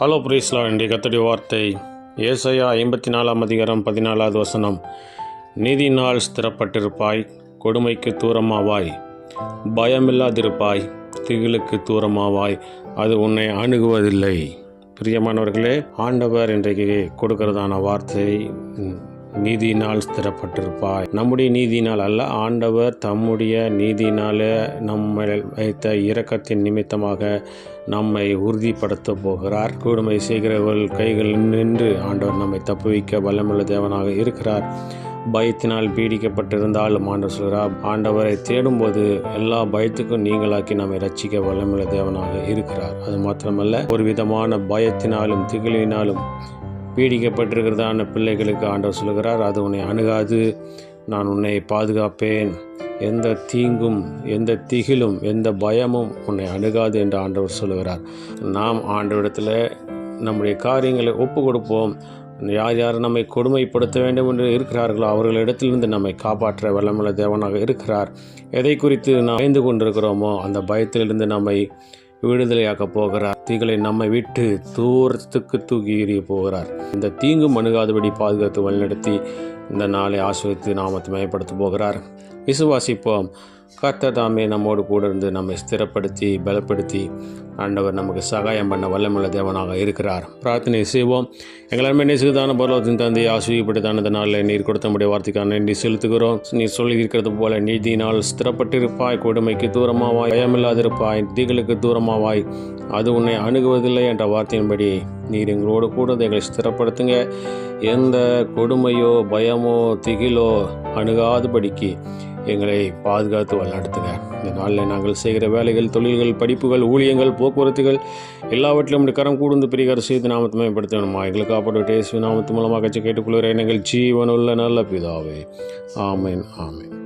Hello புரீஸ்லா இன்றைய கத்தடி வார்த்தை ஏசையா ஐம்பத்தி நாலாம் அதிகாரம் பதினாலாவது வசனம். நீதினால் ஸ்திரப்பட்டிருப்பாய் கொடுமைக்கு தூரமாவாய் பயமில்லாதிருப்பாய் திகிலுக்கு தூரமாவாய் அது உன்னை அணுகுவதில்லை. பிரியமானவர்களே ஆண்டவர் இன்றைக்கு கொடுக்கிறதான வார்த்தை நீதியினால் ஸ்திரப்பட்டிருப்பாய். நம்முடைய நீதியினால் அல்ல ஆண்டவர் தம்முடைய நீதியினால நம்மை வைத்த இரக்கத்தின் நிமித்தமாக நம்மை உறுதிப்படுத்த போகிறார். கொடுமை செய்கிறவர்கள் கைகள் நின்று ஆண்டவர் நம்மை தப்புவிக்க வல்லமுள்ள தேவனாக இருக்கிறார். பயத்தினால் பீடிக்கப்பட்டிருந்தாலும் ஆண்டவர் சொல்கிறார் ஆண்டவரை தேடும்போது எல்லா பயத்துக்கும் நீங்களாக்கி நம்மை ரட்சிக்க வல்லமுள்ள தேவனாக இருக்கிறார். அது மாத்திரமல்ல ஒரு விதமான பயத்தினாலும் திகிலினாலும் பீடிக்கப்பட்டிருக்கிறதான பிள்ளைகளுக்கு ஆண்டவர் சொல்கிறார் அது உன்னை அணுகாது நான் உன்னை பாதுகாப்பேன். எந்த தீங்கும் எந்த திகிலும் எந்த பயமும் உன்னை அணுகாது என்று ஆண்டவர் சொல்லுகிறார். நாம் ஆண்டவரிடத்தில் நம்முடைய காரியங்களை ஒப்பு கொடுப்போம் யார் யார் நம்மை கொடுமைப்படுத்த வேண்டும் என்று இருக்கிறார்களோ அவர்களிடத்திலிருந்து நம்மை காப்பாற்ற வல்லமுள்ள தேவனாக இருக்கிறார். எதை குறித்து நாம் பயந்து கொண்டிருக்கிறோமோ அந்த பயத்திலிருந்து நம்மை விடுதலையாக்க போகிறார். தீகளை நம்மை விட்டு தூரத்துக்கு தூக்கி எறிய போகிறார். இந்த தீங்கும் அணுகாதபடி பாதுகாத்து வழிநடத்தி இந்த நாளை ஆசிரியத்து நாமத்தை மேம்படுத்த போகிறார். விசுவாசிப்போம். கர்த்ததாமே நம்மோடு கூட இருந்து நம்மை ஸ்திரப்படுத்தி பலப்படுத்தி ஆண்டவர் நமக்கு சகாயம் பண்ண வல்லமுள்ள தேவனாக இருக்கிறார். பிரார்த்தனை செய்வோம். எங்களாருமே நெசுகுதான பரலோகத்தின் தந்தை ஆசிரியப்பட்டதான தானது நாளில் நீர் கொடுத்த முடிய வார்த்தைக்கான நன்றி செலுத்துகிறோம். நீர் சொல்லியிருக்கிறது போல நீதியினால் ஸ்திரப்பட்டிருப்பாய் கொடுமைக்கு தூரமாவாய் பயமில்லாதிருப்பாய் திகளுக்கு தூரமாவாய். அது உன்னை அணுகுவதில்லை என்ற வார்த்தையின்படி நீர் எங்களோடு கூட எங்களை ஸ்திரப்படுத்துங்க. எந்த கொடுமையோ பயமோ திகிலோ அணுகாதபடிக்கு எங்களை பாதுகாத்து வழிநடத்துங்க. இந்த நாளில் நாங்கள் செய்கிற வேலைகள் தொழில்கள் படிப்புகள் ஊழியங்கள் போக்குவரத்துகள் எல்லாவற்றிலும் உடைய கரம் கூர்ந்து பெரிய செய்து நாமத்தை மேம்படுத்தணுமா? எங்களுக்கு காப்பாற்று நாமத்து மூலமாக கட்சி கேட்டுக்கொள்கிறேன். எங்கள் ஜீவனுள்ள நல்ல பிதாவே. ஆமேன் ஆமேன்.